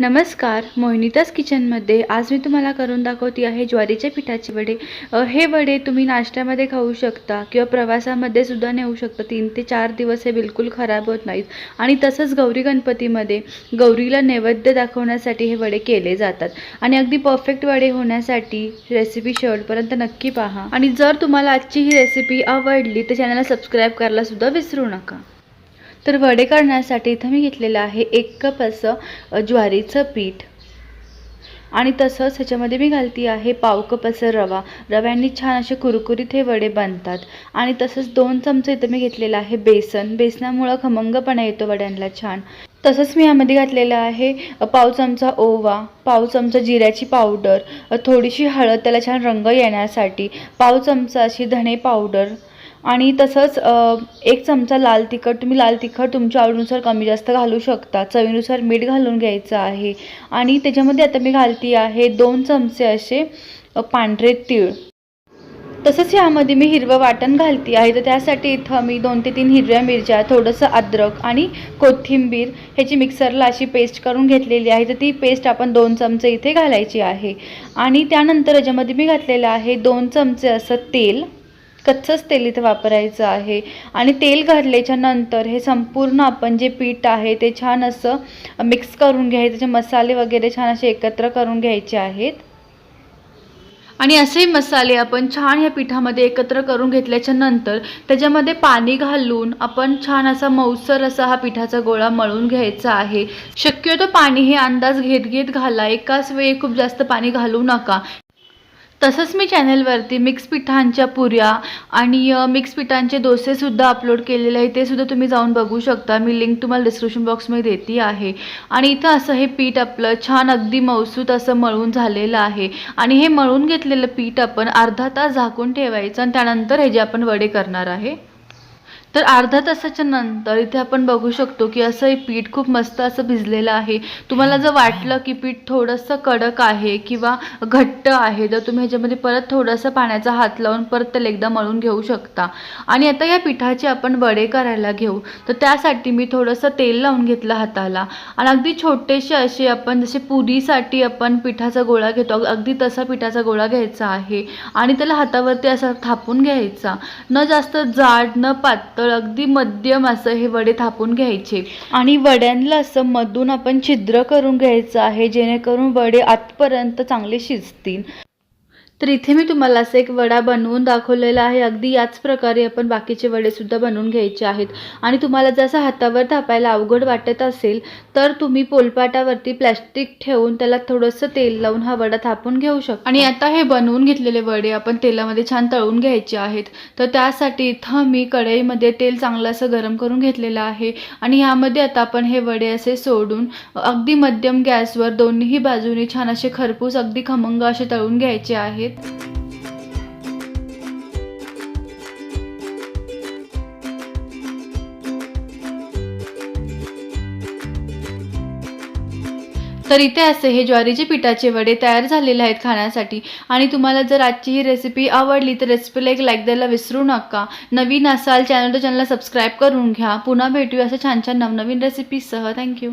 नमस्कार मोहिनीतास किचनमध्ये आज मी तुम्हाला करून दाखवते आहे ज्वारीच्या पिठाचे वडे. हे वडे तुम्ही नाश्त्यामध्ये खाऊ शकता किंवा प्रवासामध्ये सुद्धा नेऊ शकता. तीन ते चार दिवस हे बिलकुल खराब होत नाहीत. आणि तसंच गौरी गणपतीमध्ये गौरीला नैवेद्य दाखवण्यासाठी हे वडे केले जातात. आणि अगदी परफेक्ट वडे होण्यासाठी रेसिपी शेवटपर्यंत नक्की पहा. आणि जर तुम्हाला आजची ही रेसिपी आवडली तर चॅनलला सबस्क्राईब करायला सुद्धा विसरू नका. तर वडे करण्यासाठी इथं मी घेतलेलं आहे एक कप असं ज्वारीचं पीठ. आणि तसंच ह्याच्यामध्ये मी घालती आहे पाव कप असं रवा. रव्यांनी छान असे कुरकुरीत हे वडे बनतात. आणि तसंच दोन चमचे इथं मी घेतलेलं आहे बेसन. बेसनामुळं खमंगपणा येतो वड्यांना छान. तसंच मी यामध्ये घातलेलं आहे पाव चमचा ओवा पाव चमचा जिऱ्याची पावडर थोडीशी हळद त्याला छान रंग येण्यासाठी पाव चमचा अशी धणे पावडर आणि तसंच एक चमचा लाल तिखट तुम्ही लाल तिखट तुमच्या आवडीनुसार कमी जास्त घालू शकता. चवीनुसार मीठ घालून घ्यायचं आहे. आणि त्याच्यामध्ये आता मी घालती आहे दोन चमचे असे पांढरे तीळ. तसंच यामध्ये मी हिरवं वाटण घालती आहे. तर त्यासाठी इथं मी दोन ते तीन हिरव्या मिरच्या थोडंसं अद्रक आणि कोथिंबीर ह्याची मिक्सरला अशी पेस्ट करून घेतलेली आहे. तर ती पेस्ट आपण दोन चमचे इथे घालायची आहे. आणि त्यानंतर याच्यामध्ये मी घातलेलं आहे दोन चमचे असं तेल. कच्चंच तेल इथे वापरायचं आहे. आणि तेल घातल्याच्या नंतर हे संपूर्ण आपण जे पीठ आहे ते छान असं मिक्स करून घ्यायचे. त्याचे मसाले वगैरे छान असे एकत्र करून घ्यायचे आहेत. आणि असे मसाले आपण छान ह्या पिठामध्ये एकत्र करून घेतल्याच्या नंतर त्याच्यामध्ये पाणी घालून आपण छान असा मऊसर असा हा पिठाचा गोळा मळून घ्यायचा आहे. शक्यतो पाणी हे अंदाज घेत घेत घाला. एकाच वेळी खूप जास्त पाणी घालू नका. तसंच मी चॅनलवरती मिक्स पिठांच्या पुऱ्या आणि मिक्स पिठांचे डोसेसुद्धा अपलोड केलेले आहे ते सुद्धा तुम्ही जाऊन बघू शकता. मी लिंक तुम्हाला डिस्क्रिप्शन बॉक्समध्ये देते आहे. आणि इथं असं हे पीठ आपलं छान अगदी मौसूत असं मळून झालेलं आहे. आणि हे मळून घेतलेलं पीठ आपण अर्धा तास झाकून ठेवायचं आणि त्यानंतर हे जे आपण वडे करणार आहे तर अर्धा तासाच्या नंतर इथे आपण बघू शकतो की असं हे पीठ खूप मस्त असं भिजलेलं आहे. तुम्हाला जर वाटलं की पीठ थोडंसं कडक आहे किंवा घट्ट आहे तर तुम्ही ह्याच्यामध्ये परत थोडंसं पाण्याचा हात लावून परत त्याला एकदा मळून घेऊ शकता. आणि आता या पिठाचे आपण वडे करायला घेऊ. तर त्यासाठी मी थोडंसं तेल लावून घेतलं हाताला. आणि अगदी छोटेसे असे आपण जसे पुरीसाठी आपण पिठाचा गोळा घेतो अगदी तसा पिठाचा गोळा घ्यायचा आहे. आणि त्याला हातावरती असा थापून घ्यायचा. न जास्त जाड न पातळ अगदी मध्यम असं हे वडे थापून घ्यायचे. आणि वड्यांना असं मधून आपण छिद्र करून घ्यायचं आहे जेणेकरून वडे आतपर्यंत चांगले शिजतील. तर इथे मी तुम्हाला असं एक वडा बनवून दाखवलेला आहे. अगदी याच प्रकारे आपण बाकीचे वडेसुद्धा बनवून घ्यायचे आहेत. आणि तुम्हाला जसं हातावर थापायला अवघड वाटत असेल तर तुम्ही पोलपाटावरती प्लॅस्टिक ठेवून त्याला थोडंसं तेल लावून हा वडा थापून घेऊ शकता. आणि आता हे बनवून घेतलेले वडे आपण तेलामध्ये छान तळून घ्यायचे आहेत. तर त्यासाठी इथं मी कढईमध्ये तेल चांगलं असं गरम करून घेतलेलं आहे. आणि ह्यामध्ये आता आपण हे वडे असे सोडून अगदी मध्यम गॅसवर दोन्हीही बाजूनी छान असे खरपूस अगदी खमंग असे तळून घ्यायचे आहेत. तर इथे असे हे ज्वारीचे पिठाचे वडे तयार झालेले आहेत खाण्यासाठी. आणि तुम्हाला जर आजची ही रेसिपी आवडली तर रेसिपीला एक लाईक द्यायला विसरू नका. नवीन असाल चॅनल तर चॅनलला सबस्क्राईब करून घ्या. पुन्हा भेटूया असं छान छान नवनवीन रेसिपीसह थँक्यू